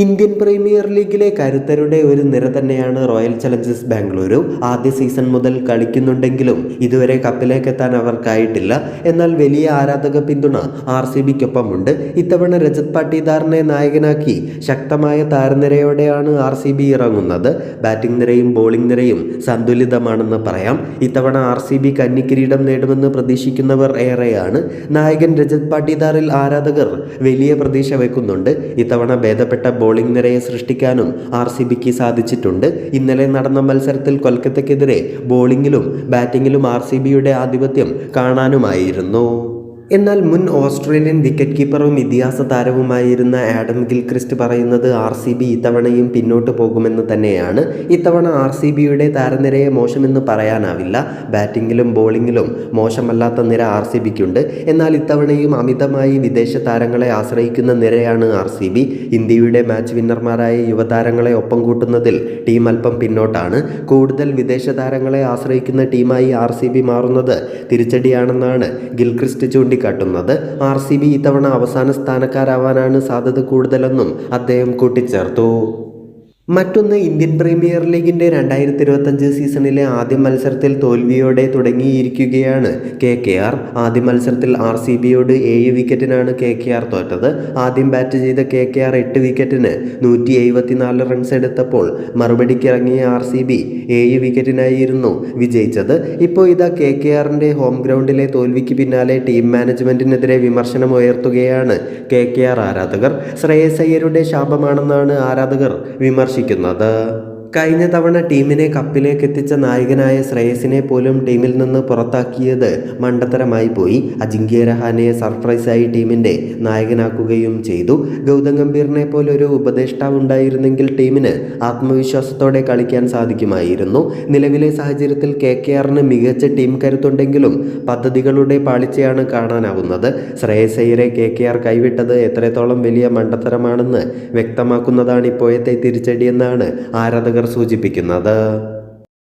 Indian premier ലീഗിലെ കരുത്തരുടെ ഒരു നിര തന്നെയാണ് റോയൽ ചലഞ്ചേഴ്സ് ബാംഗ്ലൂരു. ആദ്യ സീസൺ മുതൽ കളിക്കുന്നുണ്ടെങ്കിലും ഇതുവരെ കപ്പിലേക്ക് എത്താൻ അവർക്കായിട്ടില്ല. എന്നാൽ വലിയ ആരാധക പിന്തുണ ആർ സി ബിക്കൊപ്പമുണ്ട് ഇത്തവണ രജത് പാട്ടീദാറിനെ നായകനാക്കി ശക്തമായ താരനിരയോടെയാണ് ആർ സി ബി ഇറങ്ങുന്നത്. ബാറ്റിംഗ് നിരയും ബോളിംഗ് നിരയും സന്തുലിതമാണെന്ന് പറയാം. ഇത്തവണ ആർ സി ബി കന്നിക്കിരീടം നേടുമെന്ന് പ്രതീക്ഷിക്കുന്നവർ ഏറെയാണ്. നായകൻ രജത് പാട്ടീദാറിൽ ആരാധകർ വലിയ പ്രതീക്ഷ വെക്കുന്നുണ്ട്. ഇത്തവണ ഭേദപ്പെട്ട ബോളിംഗ് നിരയെ സൃഷ്ടിക്കാനും ആർ സി ബിക്ക് സാധിച്ചിട്ടുണ്ട്. ഇന്നലെ നടന്ന മത്സരത്തിൽ കൊൽക്കത്തക്കെതിരെ ബോളിംഗിലും ബാറ്റിംഗിലും ആർ സി ബിയുടെ ആധിപത്യം കാണാനുമായിരുന്നു. എന്നാൽ മുൻ ഓസ്ട്രേലിയൻ വിക്കറ്റ് കീപ്പറും ഇതിഹാസ താരവുമായിരുന്ന ആഡം ഗിൽക്രിസ്റ്റ് പറയുന്നത് ആർ സി ബി ഇത്തവണയും പിന്നോട്ട് പോകുമെന്ന് തന്നെയാണ്. ഇത്തവണ ആർ സി ബിയുടെ താരനിരയെ മോശമെന്ന് പറയാനാവില്ല. ബാറ്റിങ്ങിലും ബോളിങ്ങിലും മോശമല്ലാത്ത നിര ആർ സി ബിക്കുണ്ട്. എന്നാൽ ഇത്തവണയും അമിതമായി വിദേശ താരങ്ങളെ ആശ്രയിക്കുന്ന നിരയാണ് ആർ സി ബി. ഇന്ത്യയുടെ മാച്ച് വിന്നർമാരായ യുവതാരങ്ങളെ ഒപ്പം കൂട്ടുന്നതിൽ ടീം അല്പം പിന്നോട്ടാണ്. കൂടുതൽ വിദേശ താരങ്ങളെ ആശ്രയിക്കുന്ന ടീമായി ആർ സി ബി മാറുന്നത് തിരിച്ചടിയാണെന്നാണ് ഗിൽക്രിസ്റ്റ് ചൂണ്ടിക്കാട്ടുന്നത്. ആർ സി ബി ഇത്തവണ അവസാന സ്ഥാനക്കാരാവാനാണ് സാധ്യത കൂടുതലെന്നും അദ്ദേഹം കൂട്ടിച്ചേർത്തു. മറ്റൊന്ന് ഇന്ത്യൻ പ്രീമിയർ ലീഗിന്റെ രണ്ടായിരത്തി ഇരുപത്തഞ്ച് സീസണിലെ ആദ്യ മത്സരത്തിൽ തോൽവിയോടെ തുടങ്ങിയിരിക്കുകയാണ്. കെ കെ ആർ ആദ്യ മത്സരത്തിൽ ആർ സി ബിയോട് ഏഴ് വിക്കറ്റിനാണ് കെ കെ ആർ തോറ്റത്. ആദ്യം ബാറ്റ് ചെയ്ത കെ കെ ആർ എട്ട് വിക്കറ്റിന് നൂറ്റി എഴുപത്തിനാല് റൺസ് എടുത്തപ്പോൾ മറുപടിക്ക് ഇറങ്ങിയ ആർ സി ബി ഏഴ് വിക്കറ്റിനായിരുന്നു വിജയിച്ചത്. ഇപ്പോൾ ഇതാ കെ കെ ആറിന്റെ ഹോം ഗ്രൗണ്ടിലെ തോൽവിക്ക് പിന്നാലെ ടീം മാനേജ്മെന്റിനെതിരെ വിമർശനം ഉയർത്തുകയാണ് കെ കെ ആർ ആരാധകർ. ശ്രേയസ് അയ്യരുടെ ശാപമാണെന്നാണ് ആരാധകർ വിമർശിക്കുന്നത്. 시켰나다 കഴിഞ്ഞ തവണ ടീമിനെ കപ്പിലേക്ക് എത്തിച്ച നായകനായ ശ്രേയസിനെ പോലും ടീമിൽ നിന്ന് പുറത്താക്കിയത് മണ്ടത്തരമായി പോയി. അജിങ്ക്യ രഹാനെ സർപ്രൈസായി ടീമിന്റെ നായകനാക്കുകയും ചെയ്തു. ഗൗതം ഗംഭീറിനെ പോലൊരു ഉപദേഷ്ടാവ് ഉണ്ടായിരുന്നെങ്കിൽ ടീമിന് ആത്മവിശ്വാസത്തോടെ കളിക്കാൻ സാധിക്കുമായിരുന്നു. നിലവിലെ സാഹചര്യത്തിൽ കെ കെ ആറിന് മികച്ച ടീം കരുത്തുണ്ടെങ്കിലും പദ്ധതികളുടെ പാളിച്ചയാണ് കാണാനാവുന്നത്. ശ്രേയസ് കെ കെ ആർ കൈവിട്ടത് എത്രത്തോളം വലിയ മണ്ടത്തരമാണെന്ന് വ്യക്തമാക്കുന്നതാണ് ഇപ്പോഴത്തെ തിരിച്ചടിയെന്നാണ് ആരാധകർ സൂചിപ്പിക്കുന്നത്?